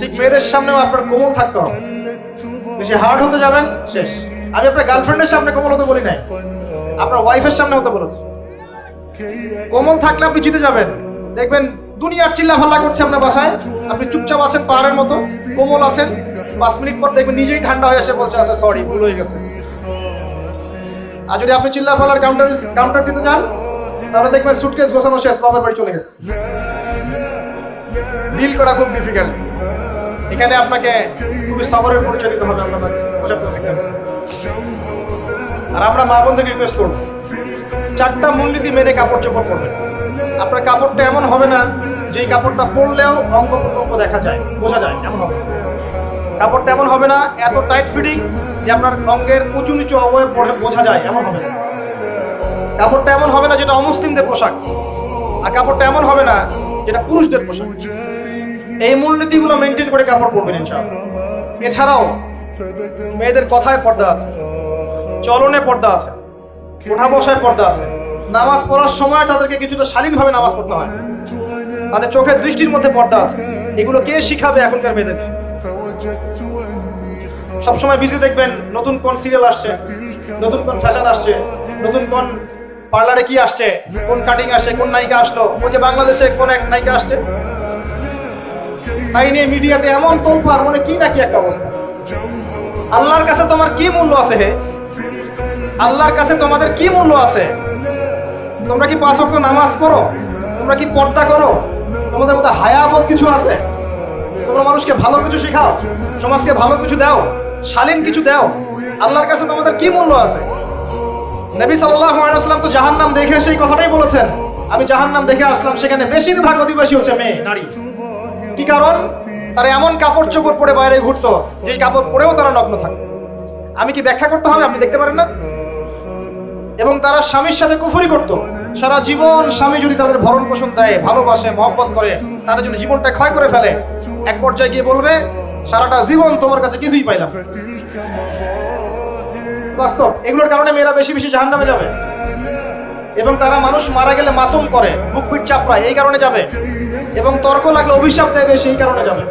ঠিক মেয়েদের সামনেও আপনার কোমল থাকতে হবে। বেশি হার্ড হতে যাবেন, শেষ। আমি আপনার গার্লফ্রেন্ডের সামনে কোমল হতে বলি নাই। আপনার ওয়াইফের সামনে হতে বলেছি। কোমল থাকলে আপনি জিতে যাবেন। দেখবেন দুনিয়ার চিল্লা ফাল্লা করছে আপনার বাসায়। আপনি চুপচাপ আছেন পাহাড়ের মতো, কোমল আছেন। পাঁচ মিনিট পর দেখবেন নিজেই ঠান্ডা হয়ে এসে বলছে আচ্ছা সরি ভুল হয়ে গেছে। আর যদি আপনি চিল্লা ফালার কাউন্টার কাউন্টার দিতে চান তাহলে দেখবেন সুটকেস গোছানো শেষ বাবার বাড়ি চলে গেছে। ডিল করা খুব ডিফিকাল্ট এখানে আপনাকে খুবই সবরের পরিচয় দিতে হবে হবে আর আমরা মা বোনদের রিকোয়েস্ট করব। চারটা মূলনীতি মেনে কাপড় চোপড় করবেন আপনার কাপড়টা এমন হবে না যে কাপড়টা পরলেও অঙ্গ প্রত্যঙ্গ দেখা যায়, বোঝা যায়, এমন হবে। কাপড়টা এমন হবে না, এত টাইট ফিটিং যে আপনার অঙ্গের উঁচু নিচু অবয়ে বোঝা যায়, এমন হবে না। কাপড়টা এমন হবে না যেটা অমুসলিমদের পোশাক। আর কাপড়টা এমন হবে না যেটা পুরুষদের পোশাক। এই মূলনীতিগুলো মেনটেন করে কাপড় পরবেন ইনশাআল্লাহ। এছাড়াও, মেয়েদের কথায় পর্দা আছে, চলনে পর্দা আছে ওঠা বসায় পর্দা আছে। নামাজ পড়ার সময় তাদেরকে কিছুটা শালীনভাবে নামাজ পড়তে হয়। তাদের চোখের দৃষ্টির মধ্যে পর্দা আছে। এগুলো কে শিখাবে এখনকার মেয়েদের? সবসময় বিজি দেখবেন, নতুন কোন সিরিয়াল আসছে, নতুন কোন ফ্যাশন আসছে, নতুন কোন পার্লারে কি আসছে? কোন কাটিং আসছে? কোন নায়িকা আসলো? ওই যে বাংলাদেশে কোন এক নায়িকা আসছে? তাই নিয়ে মিডিয়াতে এমন তোলপার মানে কি নাকি একটা অবস্থা। আল্লাহর কাছে তোমার কি মূল্য আছে হে? আল্লাহর কাছে তোমাদের কি মূল্য আছে? তোমরা কি পাঁচ ওয়াক্ত নামাজ করো তোমরা কি পর্দা করো? তোমাদের মধ্যে হায়াবত কিছু আছে? তোমরা মানুষকে ভালো কিছু শেখাও, সমাজকে ভালো কিছু দাও, শালীন কিছু দাও। আল্লাহর কাছে তোমাদের কি মূল্য আছে? নবী সাল্লাল্লাহু আলাইহি ওয়াসাল্লাম তো জাহান্নাম দেখে সেই কথাটাই বলেছেন। আমি জাহান্নাম দেখে আসলাম, সেখানে বেশিরভাগ অধিবাসী হচ্ছে মেয়ে, নারী। কি কারণ? তারা এমন কাপড় চোপড় পরে বাইরে ঘুরতো যে কাপড় পরেও তারা নগ্ন থাকে। আমি কি ব্যাখ্যা করতে হবে? আপনি দেখতে পারেন না? এবং তারা স্বামীর সাথে কুফরি করত। সারা জীবন স্বামী যদি তাদের ভরণ পোষণ দেয়, ভালোবাসে, মহব্বত করে, তাদের জন্য জীবনটা ক্ষয় করে ফেলে, এক পর্যায়ে গিয়ে বলবে, সারাটা জীবন তোমার কাছে কিছুই পাইলাম। বাস্তব। এগুলোর কারণে মেয়েরা বেশি বেশি জাহান নামে যাবে। এবং তারা মানুষ মারা গেলে মাতম করে, বুক পিট চাপড়ায়, এই কারণে যাবে। এবং তর্ক লাগলে অভিশাপ দেবে সেই কারণে যাবে।